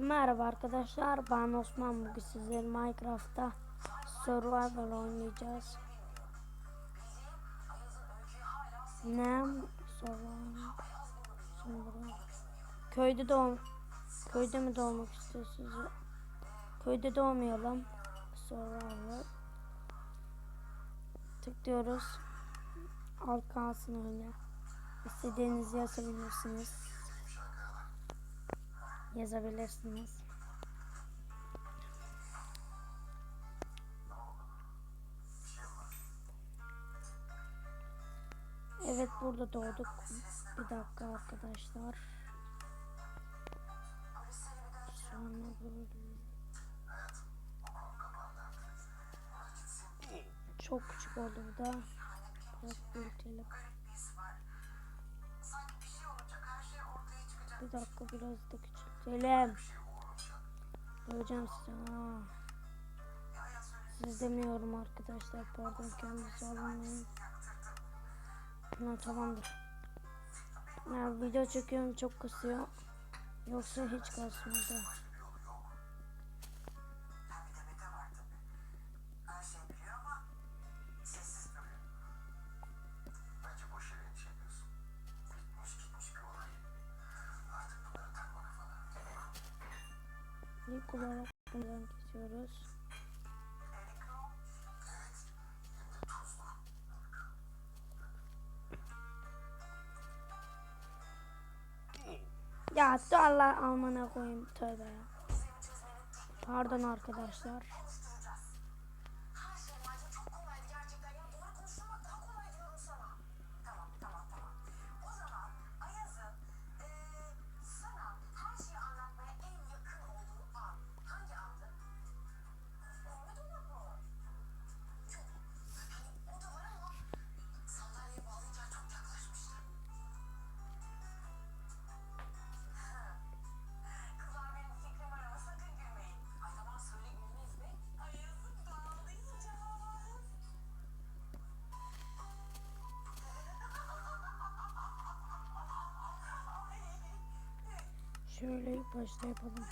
Merhaba arkadaşlar ben Osman bugün sizlerle Minecraft'ta Survival oynayacağız. Ne? Survival. Köyde doğum. Köyde mi doğmak istiyorsunuz? Köyde doğmayalım. Survival. Tıklıyoruz. Alt kalsın öyle. İstediğinizi yazabilirsiniz yazabilirsiniz. Evet burada doğduk. Bir dakika arkadaşlar. Sonra. Çok küçük oldu bu da. Biraz büyütelim. Bir dakika biraz da küçültelim. Göreceğim size. Ha. Siz demiyorum arkadaşlar. Pardon kendisi alınmayın. Ha, tamamdır. Ya, video çekiyorum çok kasıyor. Yoksa hiç kasmadı. İyi kullanarak buradan geçiyoruz. Ya Allah almana koyayım tövbe. Pardon arkadaşlar. Şöyle ilk başta yapalım.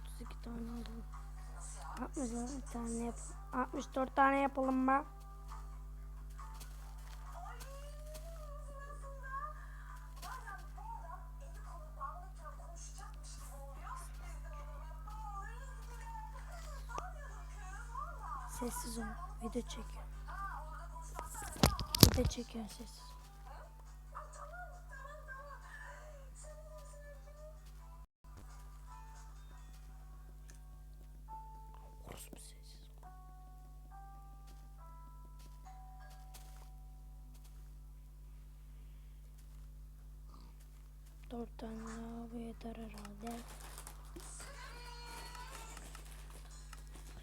32 tane alalım. 64 tane yapalım. 64 tane yapalım mı? Sessiz ol. Video çekiyor. Video çekiyor sessiz. Dört tane daha yeter herhalde.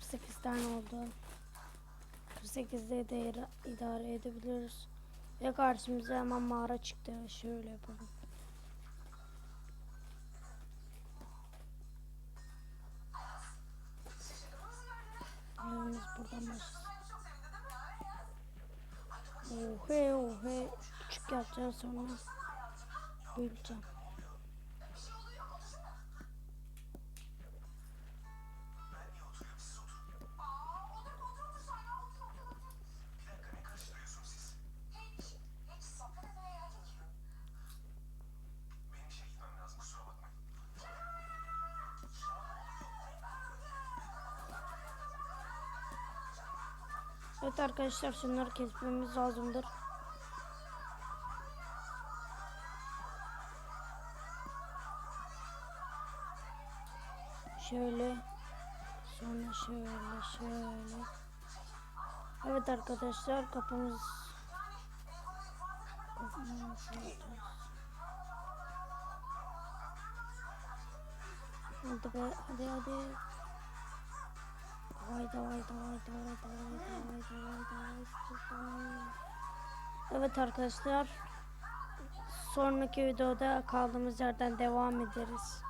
48 tane oldu. 48'de de idare edebiliriz. Ve karşımıza hemen mağara çıktı. Şöyle yapalım. Yolumuz buradan başlasın. Ohe ohe. Küçük yapacağız sonra. Büyüteceğim. Evet arkadaşlar şunları kesmemiz lazımdır. Şöyle sonra şöyle şöyle. Evet arkadaşlar kapımız kapımız Hadi hadi hadi. Haydi haydi haydi haydi haydi haydi haydi haydi. Evet arkadaşlar. Sonraki videoda kaldığımız yerden devam ederiz.